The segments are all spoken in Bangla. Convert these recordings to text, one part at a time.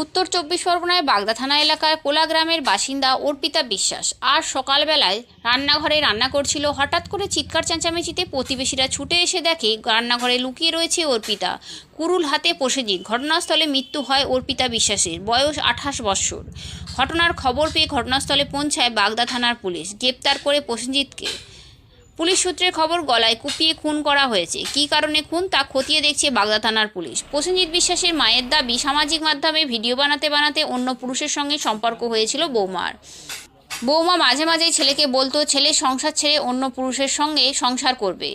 উত্তর চব্বিশ পরগনায় বাগদা থানা এলাকার কোলা গ্রামের বাসিন্দা অর্পিতা বিশ্বাস। আর সকালবেলায় রান্নাঘরে রান্না করছিল, হঠাৎ করে চিৎকার চেঁচামেচিতে প্রতিবেশীরা ছুটে এসে দেখে রান্নাঘরে লুকিয়ে রয়েছে অর্পিতা। কুরুল হাতে প্রসেনজিৎ ঘটনাস্থলে মৃত্যু হয় অর্পিতা বিশ্বাসের, বয়স আঠাশ বৎসর ঘটনার খবর পেয়ে ঘটনাস্থলে পৌঁছায় বাগদা থানার পুলিশ। গ্রেপ্তার করে প্রসেনজিৎকে পুলিশ সূত্রের খবর, গলায় কুপিয়ে খুন করা হয়েছে। কী কারণে খুন তা খতিয়ে দেখছে বাগদা থানার পুলিশ। প্রসেনজিৎ বিশ্বাসের মায়ের দাবি, সামাজিক মাধ্যমে ভিডিও বানাতে বানাতে অন্য পুরুষের সঙ্গে সম্পর্ক হয়েছিল বৌমার। বৌমা মাঝে মাঝেই ছেলেকে বলতো, ছেলে সংসার ছেড়ে অন্য পুরুষের সঙ্গে সংসার করবে।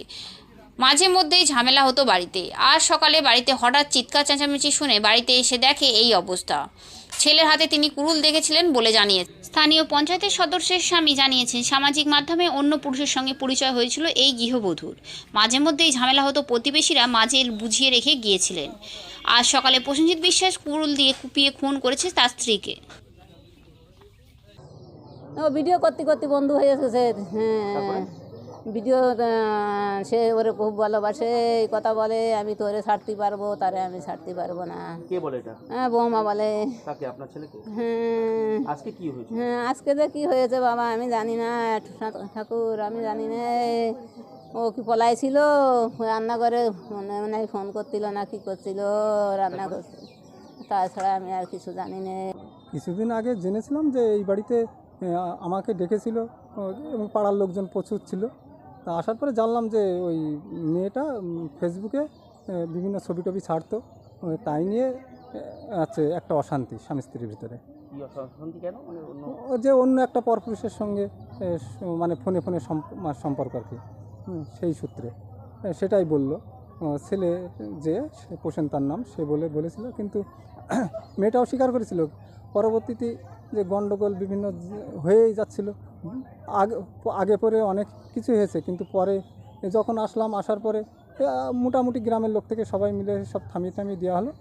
মাঝে মধ্যেই ঝামেলা হতো বাড়িতে। আর সকালে বাড়িতে হঠাৎ চিৎকার চেঁচামেচি শুনে বাড়িতে এসে দেখে এই অবস্থা। ছেলের হাতে তিনি কুরুল দেখেছিলেন বলে জানিয়ে স্থানীয় পঞ্চায়েতের সদস্যের স্বামী জানিয়েছেন সামাজিক মাধ্যমে অন্য পুরুষের সঙ্গে পরিচয় হয়েছিল এই গৃহবধূর। মাঝে মধ্যেই ঝামেলা হতো প্রতিবেশীরা মাঝে বুঝিয়ে রেখে গিয়েছিলেন। আজ সকালে প্রসেনজিৎ বিশ্বাস কুরুল দিয়ে কুপিয়ে খুন করেছে তার স্ত্রীকে। ও ভিডিও করতে করতে বন্ধু হয়ে এসেছে হ্যাঁ। ভিডিও সে ওরে খুব ভালোবাসে এই কথা বলে আমি তোরে ছাড়তে পারব তারে আমি ছাড়তে পারব না। কে বলে এটা? হ্যাঁ বৌমা বলে। কাকে আপনার ছেলেকে? হ্যাঁ। আজকে কি হয়েছে? হ্যাঁ আজকে যে কি হয়েছে বাবা আমি জানি না ঠাকুর আমি জানি না ও কি পলাইছিল? রান্না করে মনে মনে ফোন করছিল না কি করছিল রান্না করছিল তাছাড়া আমি আর কিছু জানি না। কিছুদিন আগে জেনেছিলাম যে এই বাড়িতে আমাকে ডেকেছিল এবং পাড়ার লোকজন প্রচুর ছিল। তা আসার পরে জানলাম যে ওই মেয়েটা ফেসবুকে বিভিন্ন ছবি টবি ছাড়তো। তাই নিয়ে আছে একটা অশান্তি স্বামী স্ত্রীর ভিতরে। মানে যে অন্য একটা পরপুরুষের সঙ্গে মানে ফোনে ফোনে সম্পর্ক আর কি। সেই সূত্রে। সেটাই বলল। ছেলে যে সে পোষেন তার নাম সে বলে বলেছিল। কিন্তু মেয়েটাও স্বীকার করেছিল। পরবর্তীতে যে গণ্ডগোল বিভিন্ন হয়েই যাচ্ছিল। আগে আগে পরে অনেক কিছু হয়েছে, কিন্তু পরে যখন আসলাম, আসার পরে মোটামুটি গ্রামের লোক থেকে সবাই মিলে সব থামিয়ে থামিয়ে দেওয়া হলো।